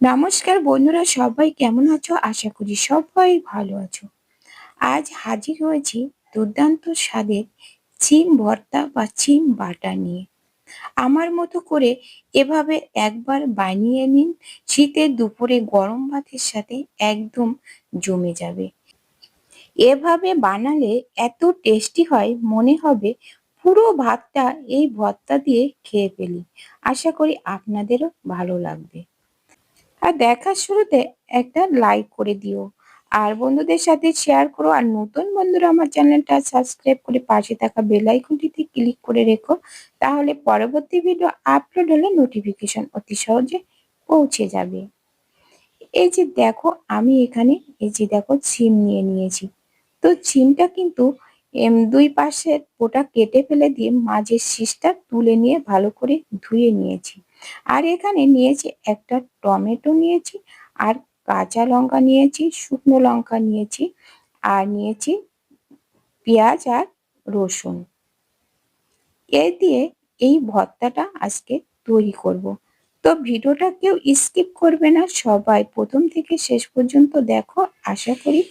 নমস্কার বন্ধুরা, সবাই কেমন আছো? আশা করি সবাই ভালো আছো। আজ হাজির হয়েছি দুর্দান্ত স্বাদের চিম ভর্তা বা চিম বাটা নিয়ে। আমার মতো করে এভাবে একবার বানিয়ে নিন শীতের দুপুরে গরম ভাতের সাথে একদম জমে যাবে। এভাবে বানালে এত টেস্টি হয়, মনে হবে পুরো ভাতটা এই ভর্তা দিয়ে খেয়ে ফেলি। আশা করি আপনাদেরও ভালো লাগবে। আর দেখার শুরুতে একটা লাইক করে দিও। আর বন্ধুদের সাথে শেয়ার করো। আর নতুন বন্ধুরা আমার চ্যানেলটা সাবস্ক্রাইব করে পাশে থাকা বেল আইকনটিতে ক্লিক করে রেখো। তাহলে পরবর্তী ভিডিও আপলোড হলে নোটিফিকেশন অতি সহজে পৌঁছে যাবে। এই যে দেখো, আমি এখানে এই যে দেখো সিম নিয়ে নিয়েছি। তো সিমটা কিন্তু দুই পাশের ওটা কেটে ফেলে দিয়ে মাঝের শীষটা তুলে নিয়ে ভালো করে ধুয়ে নিয়েছি। আর এখানে নিয়েছি একটা টমেটো নিয়েছি আর কাঁচা লঙ্কা নিয়েছি, শুকনো লঙ্কা নিয়েছি আর নিয়েছি পেঁয়াজ আর রসুন। এ দিয়ে এই ভর্তাটা আজকে তৈরি করব। তো ভিডিওটা কেউ স্কিপ করবে না, সবাই প্রথম থেকে শেষ পর্যন্ত দেখো, আশা করি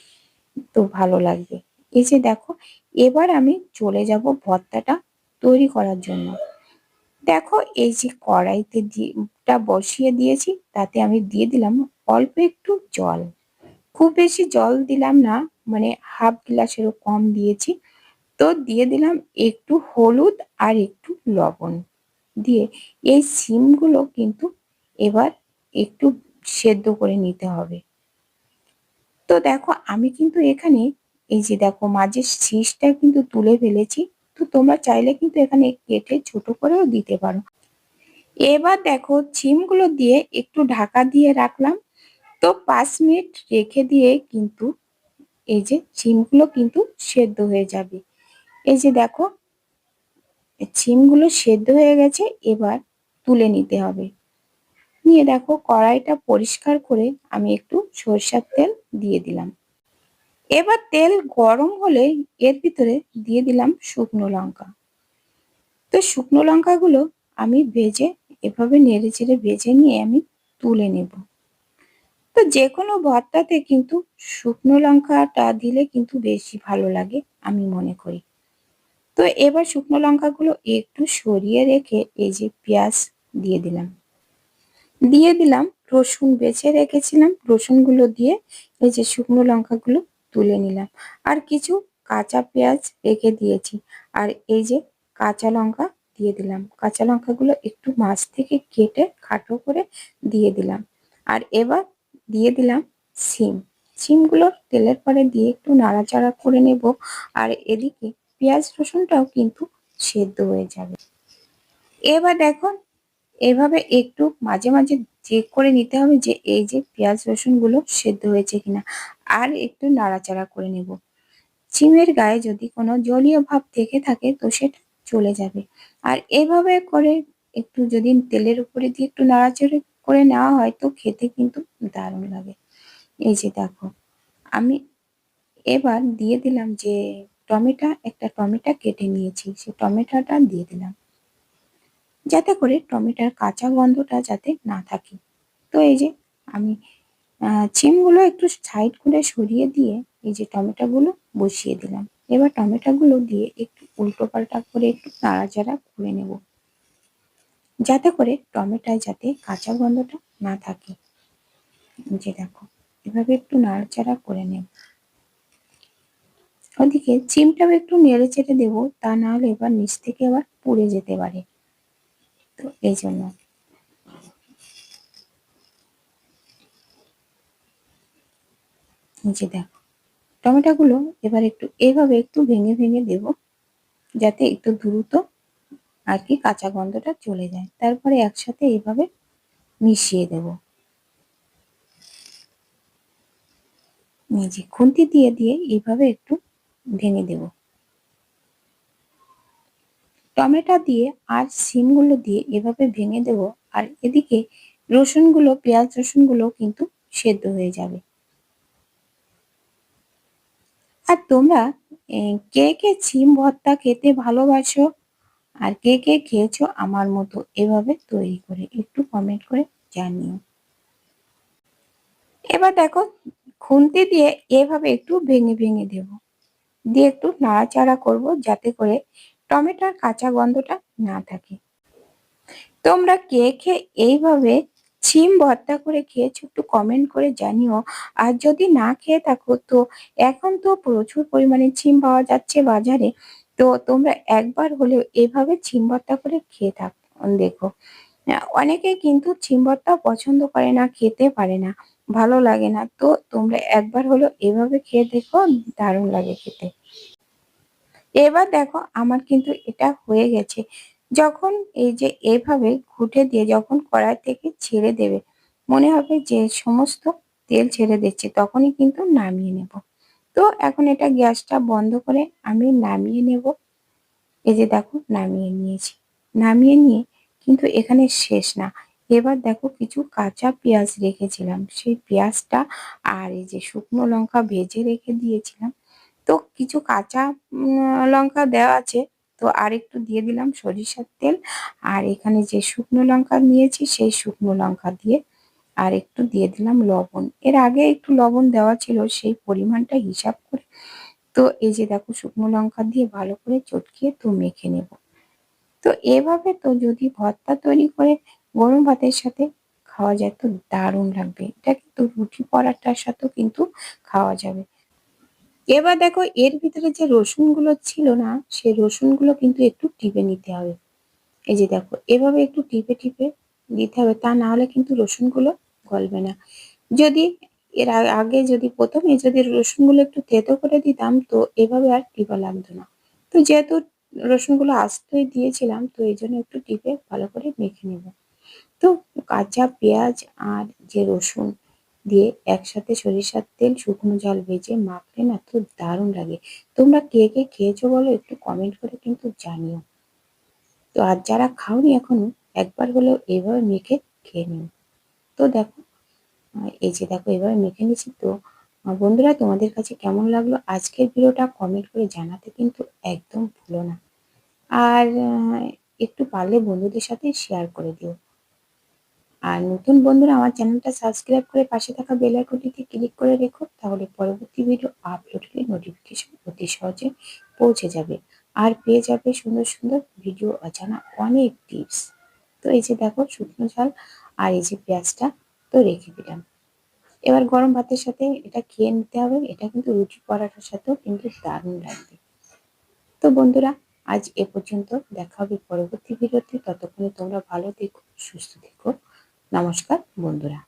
তো ভালো লাগবে। এই যে দেখো, এবার আমি চলে যাব ভর্তাটা তৈরি করার জন্য। দেখো, এই যে কড়াইতে টা বসিয়ে দিয়েছি, তাতে আমি দিয়ে দিলাম অল্প একটু জল। খুব বেশি জল দিলাম না মানে হাফ গ্লাসেরও কম দিয়েছি। তো দিয়ে দিলাম একটু হলুদ আর একটু লবণ। দিয়ে এই সিমগুলো কিন্তু এবার একটু সেদ্ধ করে নিতে হবে। তো দেখো, আমি কিন্তু এখানে এই যে দেখো, মাঝের শীষটা কিন্তু তুলে ফেলেছি। তো তোমরা চাইলে কিন্তু এখানে কেটে ছোট করেও দিতে পারো। এবার দেখো চিমগুলো দিয়ে একটু ঢাকা দিয়ে রাখলাম। তো পাঁচ মিনিট রেখে দিয়ে কিন্তু এই যে চিমগুলো কিন্তু সেদ্ধ হয়ে যাবে। এই যে দেখো চিমগুলো সেদ্ধ হয়ে গেছে, এবার তুলে নিতে হবে। নিয়ে দেখো কড়াইটা পরিষ্কার করে আমি একটু সরষার তেল দিয়ে দিলাম। এবার তেল গরম হলে এর ভিতরে দিয়ে দিলাম শুকনো লঙ্কা। তো শুকনো লঙ্কাগুলো আমি ভেজে, এভাবে নেড়ে চেড়ে ভেজে নিয়ে আমি তুলে নেব। তো যে কোনো ভর্তাতে কিন্তু শুকনো লঙ্কাটা দিলে কিন্তু বেশি ভালো লাগে আমি মনে করি। তো এবার শুকনো লঙ্কাগুলো একটু সরিয়ে রেখে এই যে পেঁয়াজ দিয়ে দিলাম। দিয়ে দিলাম রসুন বেছে রেখেছিলাম। রসুনগুলো দিয়ে এই যে শুকনো লঙ্কাগুলো তুলে নিলাম। আর কিছু কাঁচা পেঁয়াজ রেখে দিয়েছি। আর এই যে কাঁচা লঙ্কা দিয়ে দিলাম। কাঁচা লঙ্কাগুলো একটু মাছ থেকে কেটে খাটো করে দিয়ে দিলাম। আর এবার দিয়ে দিলাম সিম সিমগুলো তেলের পরে দিয়ে একটু নাড়াচাড়া করে নেব। আর এদিকে পেঁয়াজ রসুনটাও কিন্তু সেদ্ধ হয়ে যাবে। এবার দেখুন এভাবে একটু মাঝে মাঝে চেক করে নিতে হবে যে এই যে পেঁয়াজ রসুনগুলো সেদ্ধ হয়েছে কিনা। আর একটু নাড়াচাড়া করে নেব। চিমের গায়ে যদি কোনো জলীয় ভাব থেকে থাকে তো সেটা চলে যাবে। আর এভাবে করে একটু যদি তেলের উপরে দিয়ে একটু নাড়াচাড়া করে নেওয়া হয় তো খেতে কিন্তু দারুণ লাগে। এই যে দেখো, আমি এবার দিয়ে দিলাম যে টমেটো, একটা টমেটো কেটে নিয়েছি। সেই টমেটোটা দিয়ে দিলাম। যাতে করে টমেটোর কাঁচা গন্ধটা যাতে না থাকে। তো এই যে আমি চিমগুলো একটু সাইড করে সরিয়ে দিয়ে এই যে টমেটোগুলো বসিয়ে দিলাম। এবার টমেটোগুলো দিয়ে একটু উল্টো পাল্টা করে একটু নাড়াচাড়া করে নেব। যাতে করে টমেটোয় যাতে কাঁচা গন্ধটা না থাকে। যে দেখো, এভাবে একটু নাড়াচাড়া করে নেব। ওদিকে চিমটাও একটু নেড়ে চেড়ে দেবো, তা না হলে এবার নিচ থেকে আবার পুড়ে যেতে পারে। তো এই জন্য যে দেখো, টমেটোগুলো এবার একটু এভাবে একটু ভেঙে ভেঙে দেব, যাতে একটু দ্রুত আর কি কাঁচা গন্ধটা চলে যায়। তারপরে একসাথে এইভাবে মিশিয়ে দেব। নিজে খুন্তি দিয়ে দিয়ে এইভাবে একটু ভেঙে দেব। টমেটো দিয়ে আর সিমগুলো দিয়ে এভাবে ভেঙে দেব। আর এদিকে রসুনগুলো, পেঁয়াজ রসুনগুলো কিন্তু সেদ্ধ হয়ে যাবে। আর তোমরা কে কে সিম ভর্তা খেতে ভালোবাসো আর কে কে খেয়েছো আমার মতো এভাবে তৈরি করে একটু কমেন্ট করে জানিও। এবার দেখো, খুন্তি দিয়ে এভাবে একটু ভেঙে ভেঙে দেব। দিয়ে একটু নাড়াচাড়া করব যাতে করে টমেটোর কাঁচা গন্ধটা না থাকে। তোমরা কে খেয়ে এইভাবে ছিম ভর্তা করে খেয়েছো একটু কমেন্ট করে জানিও। আর যদি না খেয়ে থাকো তো এখন তো প্রচুর পরিমাণে ছিম পাওয়া যাচ্ছে বাজারে। তো তোমরা একবার হলেও এভাবে ছিম ভর্তা করে খেয়ে থাক, দেখো। অনেকে কিন্তু ছিম ভর্তা পছন্দ করে না, খেতে পারে না, ভালো লাগে না। তো তোমরা একবার হলেও এভাবে খেয়ে দেখো, দারুণ লাগে খেতে। এবার দেখো আমার কিন্তু এটা হয়ে গেছে। যখন এই যে এভাবে ঘুটে দিয়ে যখন কড়াই থেকে ছেড়ে দেবে, মনে হবে যে সমস্ত তেল ছেড়ে দিচ্ছে, তখনই কিন্তু নামিয়ে নেব। তো এখন এটা গ্যাসটা বন্ধ করে আমি নামিয়ে নেব। এই যে দেখো নামিয়ে নিয়েছি। নামিয়ে নিয়ে কিন্তু এখানে শেষ না। এবার দেখো কিছু কাঁচা পেঁয়াজ রেখেছিলাম। সেই পেঁয়াজটা আর এই যে শুকনো লঙ্কা ভেজে রেখে দিয়েছিলাম। তো কিছু কাঁচা লঙ্কা দেওয়া আছে। তো আর একটু দিয়ে দিলাম সরিষার তেল। আর এখানে যে শুকনো লঙ্কা নিয়েছি, সেই শুকনো লঙ্কা দিয়ে আর একটু দিয়ে দিলাম লবণ। এর আগে একটু লবণ দেওয়া ছিল, সেই পরিমাণটা হিসাব করে। তো এই যে দেখো শুকনো লঙ্কা দিয়ে ভালো করে চটকিয়ে তো মেখে নেব। তো এভাবে তো যদি ভর্তা তৈরি করে গরম ভাতের সাথে খাওয়া যায় তো দারুণ লাগবে। এটা কিন্তু রুটি পরাটার সাথেও কিন্তু খাওয়া যাবে। এবার দেখো, এর ভিতরে যে রসুনগুলো ছিল না সেই রসুনগুলো কিন্তু একটু টিপে নিতে হবে। এই যে দেখো, এভাবে একটু টিপে টিপে দিতে হবে, তা না হলে কিন্তু রসুনগুলো গলবে না। যদি এর আগে যদি প্রথমে যদি রসুনগুলো একটু তেতো করে দিতাম, তো এভাবে আর টিপা লাগতো না। তো যেহেতু রসুনগুলো আস্তই দিয়েছিলাম, তো এই জন্য একটু টিপে ভালো করে মেখে নেব। তো কাঁচা পেঁয়াজ আর যে রসুন দিয়ে একসাথে সরিষার তেল, শুকনো জল ভেজে মাখলে না তো দারুণ লাগে। তোমরা কে কে খেয়েছো বলো একটু কমেন্ট করে কিন্তু জানিও। তো আর যারা খাওনি এখনও, একবার হলেও এইভাবে মেখে খেয়ে নিও। তো দেখো এই যে দেখো, এভাবে মেখে নিচ্ছি তো বন্ধুরা, তোমাদের কাছে কেমন লাগল? আজকের ভিডিওটা কমেন্ট করে জানাতে কিন্তু একদম ভুলো না। আর একটু পারলে বন্ধুদের সাথে শেয়ার করে দিও। আর নতুন বন্ধুরা আমার চ্যানেলটা সাবস্ক্রাইব করে পাশে থাকা বেল আইকনটিতে ক্লিক করে রেখো, তাহলে পরবর্তী ভিডিও আপলোড হলে নোটিফিকেশন অতি সহজে পৌঁছে যাবে আর পেয়ে যাবে সুন্দর সুন্দর ভিডিও অজানা অনেক টিপস তো এই যে দেখো শুকনো ঝাল আর এই যে পেঁয়াজটা, তো রেখে দিলাম। এবার গরম ভাতের সাথে এটা খেয়ে নিতে হবে, এটা কিন্তু রুটি পরাটার সাথেও কিন্তু দারুণ লাগবে। তো বন্ধুরা, আজ এ পর্যন্ত দেখা হবে পরবর্তী ভিডিওতে, ততক্ষণে তোমরা ভালো থেকো, সুস্থ থেকো। নমস্কার বন্ধুরা।